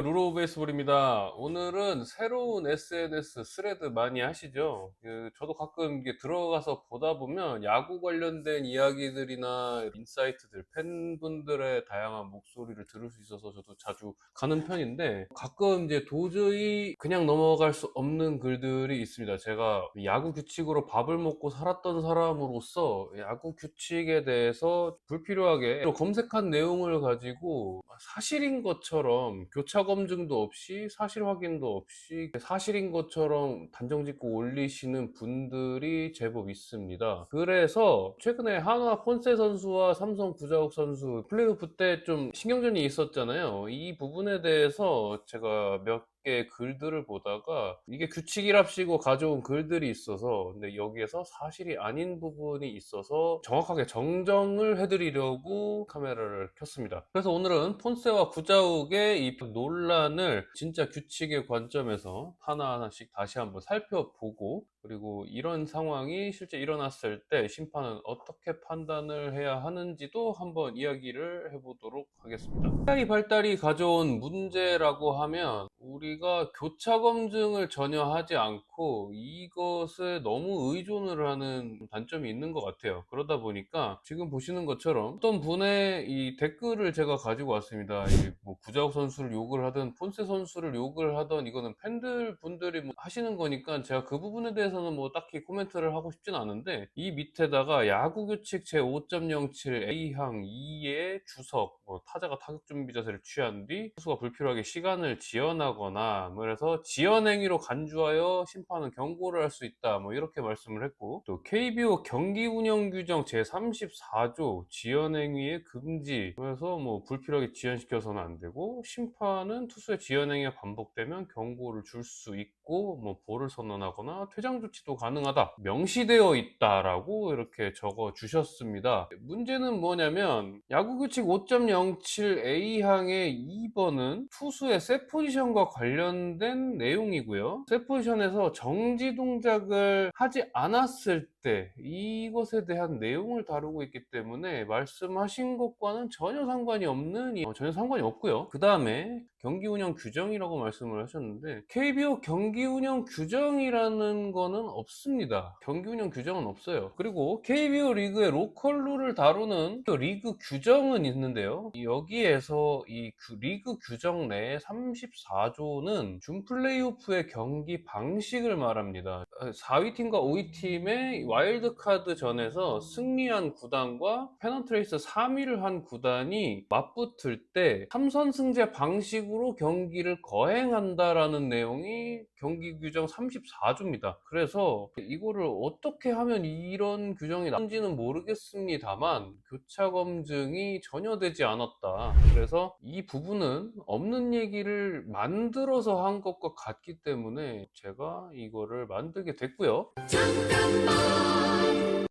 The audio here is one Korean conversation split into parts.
안녕하세요. 루로우 베이스볼입니다. 오늘은 새로운 SNS 스레드 많이 하시죠? 그 저도 가끔 이게 들어가서 보다 보면 야구 관련된 이야기들이나 인사이트들, 팬분들의 다양한 목소리를 들을 수 있어서 저도 자주 가는 편인데 가끔 이제 도저히 그냥 넘어갈 수 없는 글들이 있습니다. 제가 야구 규칙으로 밥을 먹고 살았던 사람으로서 야구 규칙에 대해서 불필요하게 검색한 내용을 가지고 사실인 것처럼 교차 검증도 없이 사실 확인도 없이 사실인 것처럼 단정 짓고 올리시는 분들이 제법 있습니다. 그래서 최근에 한화 폰세 선수와 삼성 구자욱 선수 플레이오프 때 좀 신경전이 있었잖아요. 이 부분에 대해서 제가 몇개 글들을 보다가 이게 규칙이랍시고 가져온 글들이 있어서 근데 여기에서 사실이 아닌 부분이 있어서 정확하게 정정을 해드리려고 카메라를 켰습니다. 그래서 오늘은 폰세와 구자욱의 이 논란을 진짜 규칙의 관점에서 하나하나씩 다시 한번 살펴보고 그리고 이런 상황이 실제 일어났을 때 심판은 어떻게 판단을 해야 하는지도 한번 이야기를 해보도록 하겠습니다. AI 발달이 가져온 문제라고 하면 우리 가 교차 검증을 전혀 하지 않고 이것에 너무 의존을 하는 단점이 있는 것 같아요. 그러다 보니까 지금 보시는 것처럼 어떤 분의 이 댓글을 제가 가지고 왔습니다. 이뭐 구자욱 선수를 욕을 하든 폰세 선수를 욕을 하든 이거는 팬들 분들이 뭐 하시는 거니까 제가 그 부분에 대해서는 뭐 딱히 코멘트를 하고 싶진 않은데 이 밑에다가 야구 규칙 제 5.07 A항 2의 주석 뭐 타자가 타격 준비 자세를 취한 뒤 투수가 불필요하게 시간을 지연하거나 뭐 그래서 지연 행위로 간주하여 심판은 경고를 할 수 있다. 뭐 이렇게 말씀을 했고 또 KBO 경기 운영 규정 제 34조 지연 행위의 금지. 그래서 뭐 불필요하게 지연시켜서는 안 되고 심판은 투수의 지연 행위가 반복되면 경고를 줄 수 있고 뭐 볼을 선언하거나 퇴장 조치도 가능하다. 명시되어 있다라고 이렇게 적어 주셨습니다. 문제는 뭐냐면 야구 규칙 5.07 A항의 2번은 투수의 셋 포지션과 관련 된 내용이고요. 셋 포지션에서 정지 동작을 하지 않았을 때 이것에 대한 내용을 다루고 있기 때문에 말씀하신 것과는 전혀 상관이 없는 이- 어, 전혀 상관이 없고요. 그 다음에 경기 운영 규정이라고 말씀을 하셨는데 KBO 경기 운영 규정이라는 거는 없습니다. 경기 운영 규정은 없어요. 그리고 KBO 리그의 로컬 룰을 다루는 그 리그 규정은 있는데요. 여기에서 이 규- 리그 규정 내 34조는 준 플레이오프의 경기 방식을 말합니다. 4위 팀과 5위 팀의 와일드 카드 전에서 승리한 구단과 페넌트레이스 3위를 한 구단이 맞붙을 때 3선 승제 방식으로 경기를 거행한다라는 내용이 경기 규정 34조입니다. 그래서 이거를 어떻게 하면 이런 규정이 나온지는 모르겠습니다만 교차 검증이 전혀 되지 않았다. 그래서 이 부분은 없는 얘기를 만들어서 한 것과 같기 때문에 제가 이거를 만들게 됐고요.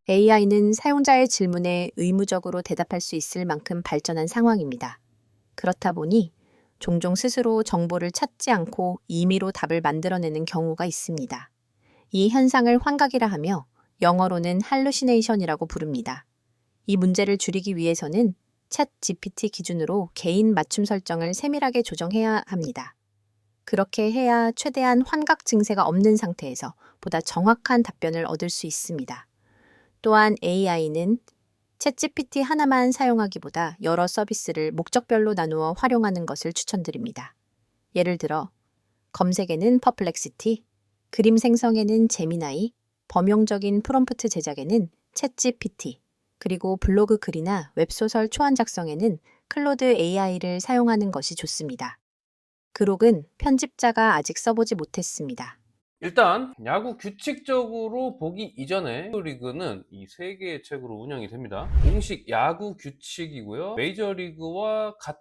AI는 사용자의 질문에 의무적으로 대답할 수 있을 만큼 발전한 상황입니다. 그렇다 보니 종종 스스로 정보를 찾지 않고 임의로 답을 만들어내는 경우가 있습니다. 이 현상을 환각이라 하며 영어로는 할루시네이션이라고 부릅니다. 이 문제를 줄이기 위해서는 챗 GPT 기준으로 개인 맞춤 설정을 세밀하게 조정해야 합니다. 그렇게 해야 최대한 환각 증세가 없는 상태에서 보다 정확한 답변을 얻을 수 있습니다. 또한 AI는 챗GPT 하나만 사용하기보다 여러 서비스를 목적별로 나누어 활용하는 것을 추천드립니다. 예를 들어 검색에는 퍼플렉시티, 그림 생성에는 제미나이, 범용적인 프롬프트 제작에는 챗GPT, 그리고 블로그 글이나 웹소설 초안 작성에는 클로드 AI를 사용하는 것이 좋습니다. 그록은 편집자가 아직 써보지 못했습니다. 일단 야구 규칙적으로 보기 이전에 리그는 이 세 개의 책으로 운영이 됩니다. 공식 야구 규칙이고요. 메이저리그와 같은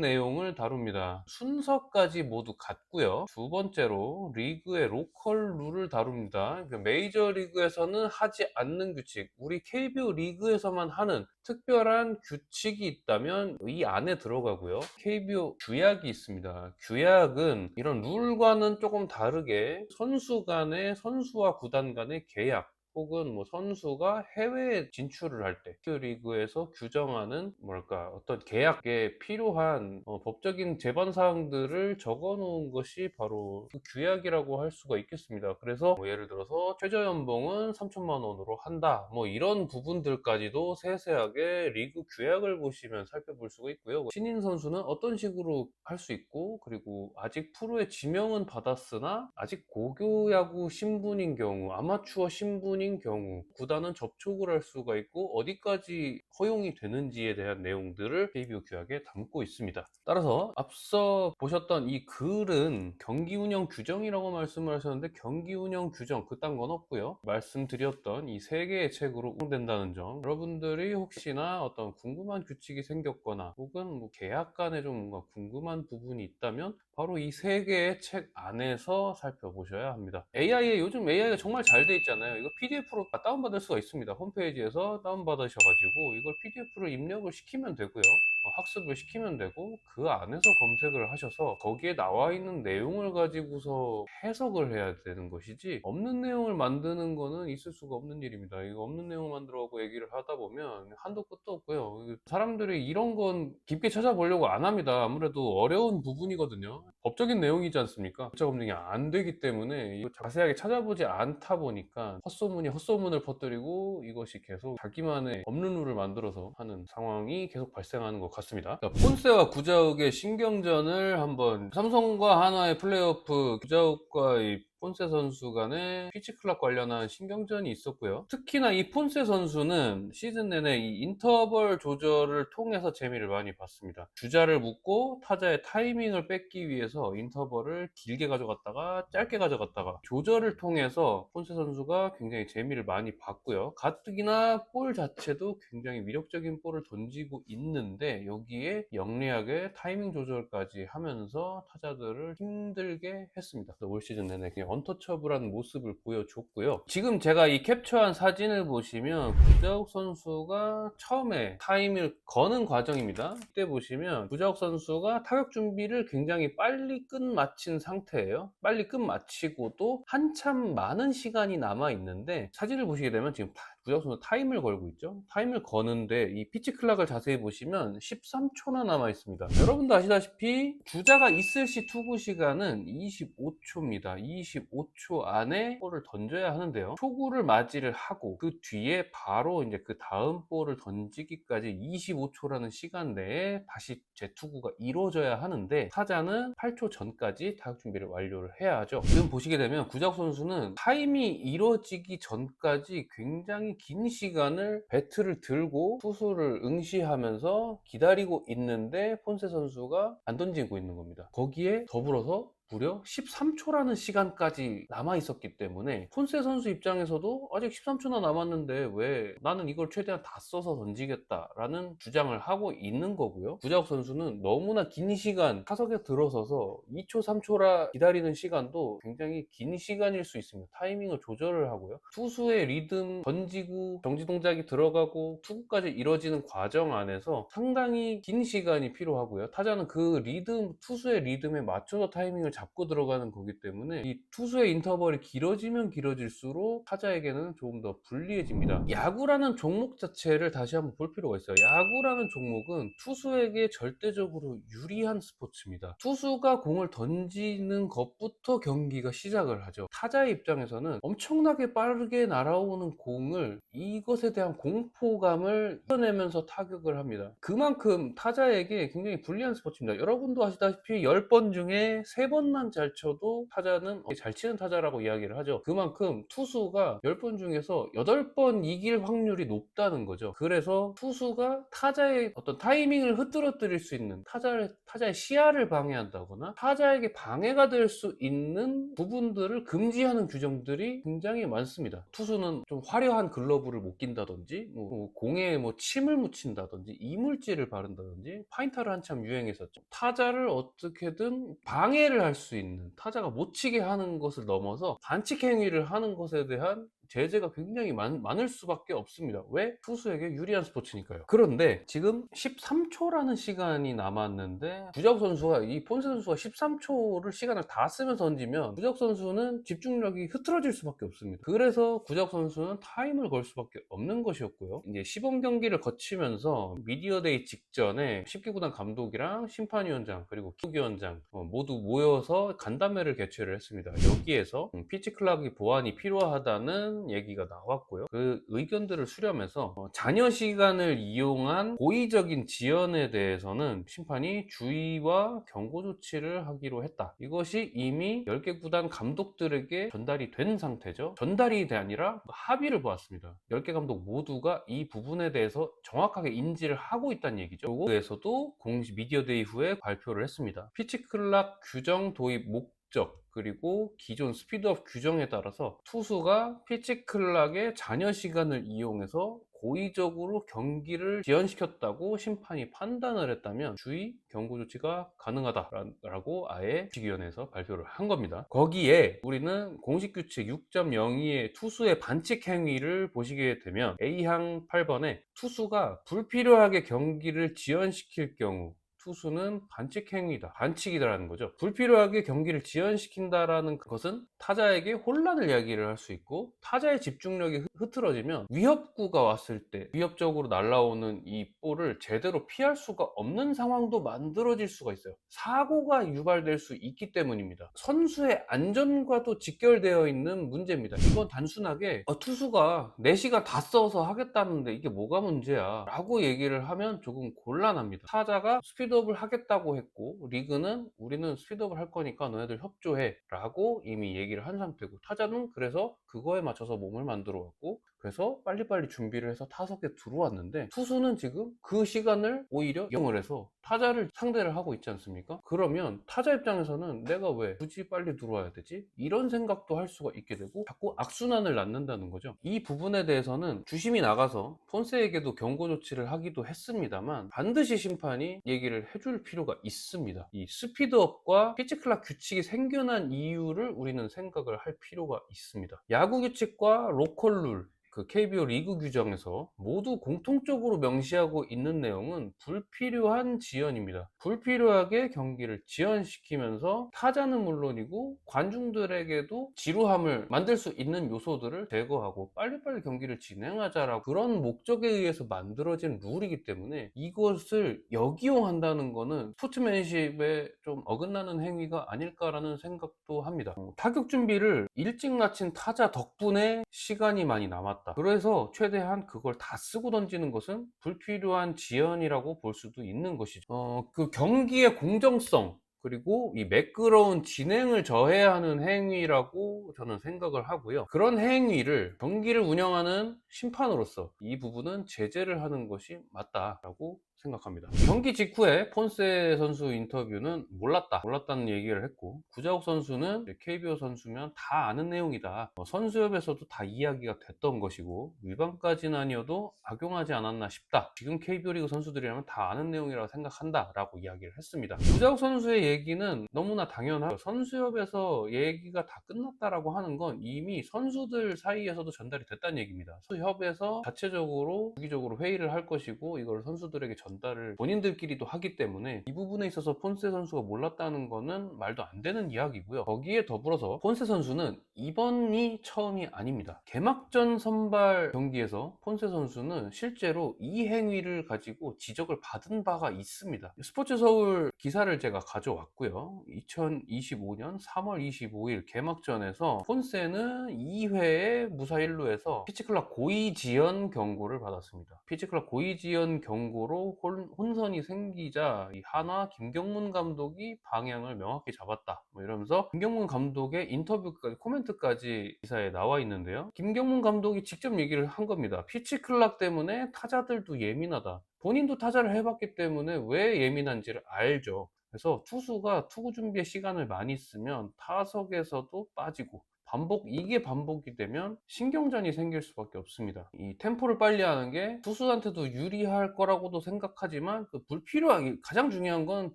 내용을 다룹니다. 순서까지 모두 같고요. 두 번째로 리그의 로컬 룰을 다룹니다. 그러니까 메이저 리그에서는 하지 않는 규칙, 우리 KBO 리그에서만 하는 특별한 규칙이 있다면 이 안에 들어가고요. KBO 규약이 있습니다. 규약은 이런 룰과는 조금 다르게 선수 간의 선수와 구단 간의 계약 혹은 뭐 선수가 해외에 진출을 할때그 리그에서 규정하는 뭐랄까 어떤 계약에 필요한 어, 법적인 제반 사항들을 적어 놓은 것이 바로 그 규약이라고 할 수가 있겠습니다. 그래서 뭐 예를 들어서 최저 연봉은 3천만 원으로 한다. 뭐 이런 부분들까지도 세세하게 리그 규약을 보시면 살펴볼 수가 있고요. 신인 선수는 어떤 식으로 할 수 있고 그리고 아직 프로에 지명은 받았으나 아직 고교 야구 신분인 경우, 아마추어 신분 인 경우 구단은 접촉을 할 수가 있고 어디까지 허용이 되는지에 대한 내용들을 KBO 규약에 담고 있습니다. 따라서 앞서 보셨던 이 글은 경기 운영 규정이라고 말씀을 하셨는데 경기 운영 규정 그딴 건 없고요. 말씀드렸던 이 세 개의 책으로 운영된다는 점 여러분들이 혹시나 어떤 궁금한 규칙이 생겼거나 혹은 뭐 계약 간에 좀 뭔가 궁금한 부분이 있다면 바로 이 세 개의 책 안에서 살펴보셔야 합니다. AI에 요즘 AI가 정말 잘 돼 있잖아요. 이거 PDF로 다운받을 수가 있습니다. 홈페이지에서 다운받으셔가지고 이걸 PDF로 입력을 시키면 되고요. 어, 학습을 시키면 되고 그 안에서 검색을 하셔서 거기에 나와 있는 내용을 가지고서 해석을 해야 되는 것이지 없는 내용을 만드는 거는 있을 수가 없는 일입니다. 이거 없는 내용 만들어갖고 얘기를 하다 보면 한도 끝도 없고요. 사람들이 이런 건 깊게 찾아보려고 안 합니다. 아무래도 어려운 부분이거든요. 법적인 내용이지 않습니까? 법적 검증이 안 되기 때문에 자세하게 찾아보지 않다 보니까 헛소문이 헛소문을 퍼뜨리고 이것이 계속 자기만의 없는 룰을 만들어서 하는 상황이 계속 발생하는 것 같 습니다. 자, 폰세와 구자욱의 신경전을 한번 삼성과 하나의 플레이오프 구자욱과 이 폰세 선수 간의 피치클락 관련한 신경전이 있었고요. 특히나 이 폰세 선수는 시즌 내내 이 인터벌 조절을 통해서 재미를 많이 봤습니다. 주자를 묶고 타자의 타이밍을 뺏기 위해서 인터벌을 길게 가져갔다가 짧게 가져갔다가 조절을 통해서 폰세 선수가 굉장히 재미를 많이 봤고요. 가뜩이나 볼 자체도 굉장히 위력적인 볼을 던지고 있는데 여기에 영리하게 타이밍 조절까지 하면서 타자들을 힘들게 했습니다. 올 시즌 내내 그냥 언터처블한 모습을 보여줬고요. 지금 제가 이 캡처한 사진을 보시면 구자욱 선수가 처음에 타임을 거는 과정입니다. 이때 보시면 구자욱 선수가 타격 준비를 굉장히 빨리 끝마친 상태예요. 빨리 끝마치고도 한참 많은 시간이 남아 있는데 사진을 보시게 되면 지금 선수 타임을 걸고 있죠. 타임을 거는데 이 피치 클락을 자세히 보시면 13초나 남아 있습니다. 여러분도 아시다시피 주자가 있을 시 투구 시간은 25초입니다. 25초 안에 볼을 던져야 하는데요. 초구를 맞이를 하고 그 뒤에 바로 이제 그 다음 볼을 던지기까지 25초라는 시간 내에 다시 재투구가 이루어져야 하는데 타자는 8초 전까지 타격 준비를 완료를 해야 하죠. 지금 보시게 되면 구작 선수는 타임이 이루어지기 전까지 굉장 히 긴 시간을 배트를 들고 투수를 응시하면서 기다리고 있는데 폰세 선수가 안 던지고 있는 겁니다. 거기에 더불어서 무려 13초라는 시간까지 남아 있었기 때문에 폰세 선수 입장에서도 아직 13초나 남았는데 왜 나는 이걸 최대한 다 써서 던지겠다라는 주장을 하고 있는 거고요. 구자욱 선수는 너무나 긴 시간 타석에 들어서서 2초, 3초라 기다리는 시간도 굉장히 긴 시간일 수 있습니다. 타이밍을 조절을 하고요. 투수의 리듬 던지고 정지 동작이 들어가고 투구까지 이뤄지는 과정 안에서 상당히 긴 시간이 필요하고요. 타자는 그 리듬, 투수의 리듬에 맞춰서 타이밍을 잡고 들어가는 거기 때문에 이 투수의 인터벌이 길어지면 길어질수록 타자에게는 조금 더 불리해집니다. 야구라는 종목 자체를 다시 한번 볼 필요가 있어요. 야구라는 종목은 투수에게 절대적으로 유리한 스포츠입니다. 투수가 공을 던지는 것부터 경기가 시작을 하죠. 타자의 입장에서는 엄청나게 빠르게 날아오는 공을 이것에 대한 공포감을 이겨내면서 타격을 합니다. 그만큼 타자에게 굉장히 불리한 스포츠입니다. 여러분도 아시다시피 10번 중에 3번 만 잘 쳐도 타자는 잘 치는 타자라고 이야기를 하죠. 그만큼 투수가 10번 중에서 8번 이길 확률이 높다는 거죠. 그래서 투수가 타자의 어떤 타이밍을 흐트러뜨릴 수 있는 타자의, 타자의 시야를 방해한다거나 타자에게 방해가 될 수 있는 부분들을 금지하는 규정들이 굉장히 많습니다. 투수는 좀 화려한 글러브를 못 낀다든지 뭐, 뭐 공에 뭐 침을 묻힌다든지 이물질을 바른다든지 파인터를 한참 유행했었죠. 타자를 어떻게든 방해를 할수 있는 타자가 못 치게 하는 것을 넘어서 반칙 행위를 하는 것에 대한 제재가 굉장히 많, 많을 수밖에 없습니다. 왜? 투수에게 유리한 스포츠니까요. 그런데 지금 13초라는 시간이 남았는데 구자욱 선수가 이 폰세 선수가 13초를 시간을 다 쓰면서 던지면 구자욱 선수는 집중력이 흐트러질 수밖에 없습니다. 그래서 구자욱 선수는 타임을 걸 수밖에 없는 것이었고요. 이제 시범 경기를 거치면서 미디어데이 직전에 19구단 감독이랑 심판위원장 그리고 기록위원장 어, 모두 모여서 간담회를 개최를 했습니다. 여기에서 음, 피치 클락이 보완이 필요하다는 얘기가 나왔고요. 그 의견들을 수렴해서 어, 잔여 시간을 이용한 고의적인 지연에 대해서는 심판이 주의와 경고 조치를 하기로 했다. 이것이 이미 10개 구단 감독들에게 전달이 된 상태죠. 전달이 돼 아니라 합의를 보았습니다. 10개 감독 모두가 이 부분에 대해서 정확하게 인지를 하고 있다는 얘기죠. 그에서도 공식 미디어데이 후에 발표를 했습니다. 피치클락 규정 도입 목적 그리고 기존 스피드업 규정에 따라서 투수가 피치 클락의 잔여 시간을 이용해서 고의적으로 경기를 지연시켰다고 심판이 판단을 했다면 주의 경고 조치가 가능하다라고 아예 지기위원회에서 발표를 한 겁니다. 거기에 우리는 공식 규칙 6.02의 투수의 반칙 행위를 보시게 되면 A항 8번에 투수가 불필요하게 경기를 지연시킬 경우 투수는 반칙 행위다. 반칙이다라는 거죠. 불필요하게 경기를 지연시킨다라는 것은 타자에게 혼란을 이야기를 할 수 있고 타자의 집중력이 흐- 흐트러지면 위협구가 왔을 때 위협적으로 날라오는 이 볼을 제대로 피할 수가 없는 상황도 만들어질 수가 있어요. 사고가 유발될 수 있기 때문입니다. 선수의 안전과도 직결되어 있는 문제입니다. 이건 단순하게 어, 투수가 4시간 다 써서 하겠다는데 이게 뭐가 문제야 라고 얘기를 하면 조금 곤란합니다. 타자가 스피드 업을 하겠다고 했고 리그는 우리는 스피드업을 할 거니까 너네들 협조해. 라고 이미 얘기를 한 상태고 타자는 그래서 그거에 맞춰서 몸을 만들어 왔고 그래서 빨리빨리 준비를 해서 타석에 들어왔는데 투수는 지금 그 시간을 오히려 이용을 해서 타자를 상대를 하고 있지 않습니까? 그러면 타자 입장에서는 내가 왜 굳이 빨리 들어와야 되지? 이런 생각도 할 수가 있게 되고 자꾸 악순환을 낳는다는 거죠. 이 부분에 대해서는 주심이 나가서 폰세에게도 경고 조치를 하기도 했습니다만 반드시 심판이 얘기를 해줄 필요가 있습니다. 이 스피드업과 피치클락 규칙이 생겨난 이유를 우리는 생각을 할 필요가 있습니다. 야구 규칙과 로컬 룰 그 KBO 리그 규정에서 모두 공통적으로 명시하고 있는 내용은 불필요한 지연입니다. 불필요하게 경기를 지연시키면서 타자는 물론이고 관중들에게도 지루함을 만들 수 있는 요소들을 제거하고 빨리빨리 경기를 진행하자라고 그런 목적에 의해서 만들어진 룰이기 때문에 이것을 역이용한다는 거는 스포츠맨십에 좀 어긋나는 행위가 아닐까라는 생각도 합니다. 어, 타격 준비를 일찍 마친 타자 덕분에 시간이 많이 남았다. 그래서 최대한 그걸 다 쓰고 던지는 것은 불필요한 지연이라고 볼 수도 있는 것이죠. 어, 그 경기의 공정성 그리고 이 매끄러운 진행을 저해야 하는 행위라고 저는 생각을 하고요. 그런 행위를 경기를 운영하는 심판으로서 이 부분은 제재를 하는 것이 맞다라고 생각합니다. 경기 직후에 폰세 선수 인터뷰는 몰랐다. 몰랐다는 얘기를 했고 구자욱 선수는 KBO 선수면 다 아는 내용이다. 어, 선수협에서도 다 이야기가 됐던 것이고 위반까지는 아니어도 악용하지 않았나 싶다. 지금 KBO 리그 선수들이라면 다 아는 내용이라고 생각한다. 라고 이야기를 했습니다. 구자욱 선수의 얘기는 너무나 당연하고 선수협에서 얘기가 다 끝났다라고 하는 건 이미 선수들 사이에서도 전달이 됐다는 얘기입니다. 협에서 자체적으로 주기적으로 회의를 할 것이고 이걸 선수들에게 전 달을 본인들끼리도 하기 때문에 이 부분에 있어서 폰세 선수가 몰랐다는 거는 말도 안 되는 이야기고요. 거기에 더불어서 폰세 선수는 이번이 처음이 아닙니다. 개막전 선발 경기에서 폰세 선수는 실제로 이 행위를 가지고 지적을 받은 바가 있습니다. 스포츠 서울 기사를 제가 가져왔고요. 2025년 3월 25일 개막전에서 폰세는 2회에 무사 1루에서 피치클락 고의 지연 경고를 받았습니다. 피치클락 고의 지연 경고로 혼, 혼선이 생기자 이 하나 김경문 감독이 방향을 명확히 잡았다. 뭐 이러면서 김경문 감독의 인터뷰까지 코멘트까지 기사에 나와 있는데요. 김경문 감독이 직접 얘기를 한 겁니다. 피치 클락 때문에 타자들도 예민하다. 본인도 타자를 해봤기 때문에 왜 예민한지를 알죠. 그래서 투수가 투구 준비에 시간을 많이 쓰면 타석에서도 빠지고 반복 이게 반복이 되면 신경전이 생길 수밖에 없습니다. 이 템포를 빨리 하는 게 투수한테도 유리할 거라고도 생각하지만 그 불필요하게 가장 중요한 건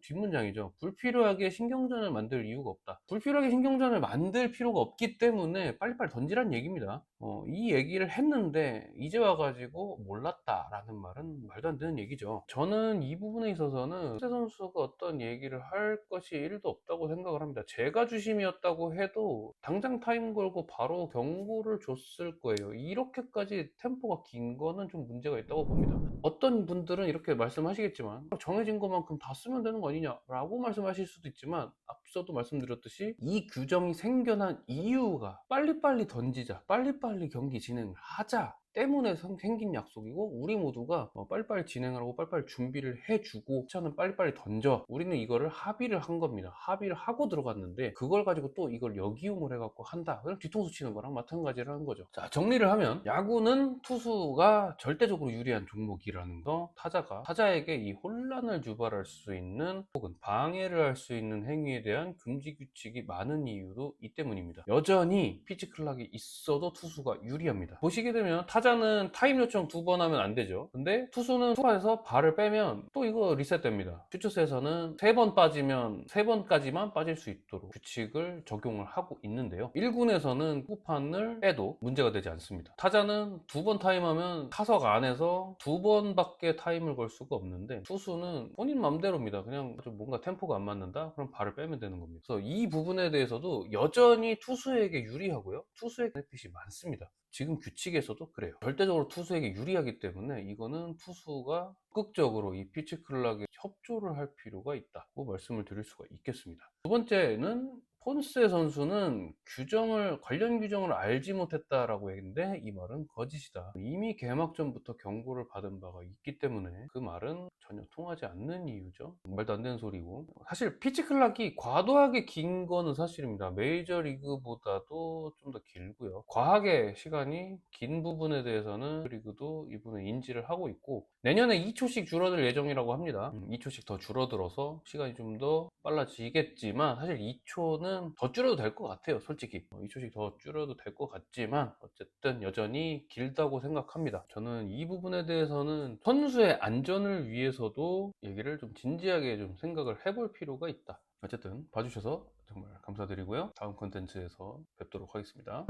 뒷문장이죠. 불필요하게 신경전을 만들 이유가 없다. 불필요하게 신경전을 만들 필요가 없기 때문에 빨리빨리 던지란 얘기입니다. 어, 이 얘기를 했는데 이제 와가지고 몰랐다라는 말은 말도 안 되는 얘기죠. 저는 이 부분에 있어서는 세 선수가 어떤 얘기를 할 것이 1도 없다고 생각을 합니다. 제가 주심이었다고 해도 당장 타임 걸고 바로 경고를 줬을 거예요. 이렇게까지 템포가 긴 거는 좀 문제가 있다고 봅니다. 어떤 분들은 이렇게 말씀하시겠지만 정해진 것만큼 다 쓰면 되는 거 아니냐라고 말씀하실 수도 있지만 앞서도 말씀드렸듯이 이 규정이 생겨난 이유가 빨리빨리 던지자 빨리빨리 경기 진행을 하자 때문에 생- 생긴 약속이고 우리 모두가 어, 빨리빨리 진행하라고 빨리빨리 준비를 해주고 차는 빨리빨리 던져. 우리는 이거를 합의를 한 겁니다. 합의를 하고 들어갔는데 그걸 가지고 또 이걸 역이용을 해갖고 한다. 그럼 뒤통수 치는 거랑 마찬가지라는 거죠. 자 정리를 하면 야구는 투수가 절대적으로 유리한 종목이라는 거 타자가 타자에게 이 혼란을 유발할 수 있는 혹은 방해를 할 수 있는 행위에 대한 금지 규칙이 많은 이유도 이 때문입니다. 여전히 피치 클락이 있어도 투수가 유리합니다. 보시게 되면 타 자는 타임 요청 두 번 하면 안 되죠. 근데 투수는 투구에서 발을 빼면 또 이거 리셋됩니다. 퓨처스에서는 세 번 빠지면 세 번까지만 빠질 수 있도록 규칙을 적용을 하고 있는데요. 1군에서는 후판을 빼도 문제가 되지 않습니다. 타자는 두 번 타임하면 타석 안에서 두 번밖에 타임을 걸 수가 없는데 투수는 본인 맘대로입니다. 그냥 좀 뭔가 템포가 안 맞는다? 그럼 발을 빼면 되는 겁니다. 그래서 이 부분에 대해서도 여전히 투수에게 유리하고요. 투수의 베네핏이 많습니다 지금 규칙에서도 그래요. 절대적으로 투수에게 유리하기 때문에 이거는 투수가 적극적으로 이 피치 클락에 협조를 할 필요가 있다고 말씀을 드릴 수가 있겠습니다. 두 번째는 폰세 선수는 규정을 관련 규정을 알지 못했다라고 했는데 이 말은 거짓이다. 이미 개막 전부터 경고를 받은 바가 있기 때문에 그 말은 전혀 통하지 않는 이유죠. 말도 안 되는 소리고 사실 피치 클락이 과도하게 긴 거는 사실입니다. 메이저 리그보다도 좀 더 길고요. 과하게 시간이 긴 부분에 대해서는 리그도 이분은 인지를 하고 있고 내년에 2초씩 줄어들 예정이라고 합니다. 음, 2초씩 더 줄어들어서 시간이 좀 더 빨라지겠지만 사실 2초는 더 줄여도 될 것 같아요. 솔직히 2초씩 더 줄여도 될 것 같지만 어쨌든 여전히 길다고 생각합니다. 저는 이 부분에 대해서는 선수의 안전을 위해서도 얘기를 좀 진지하게 좀 생각을 해볼 필요가 있다. 어쨌든 봐주셔서 정말 감사드리고요. 다음 콘텐츠에서 뵙도록 하겠습니다.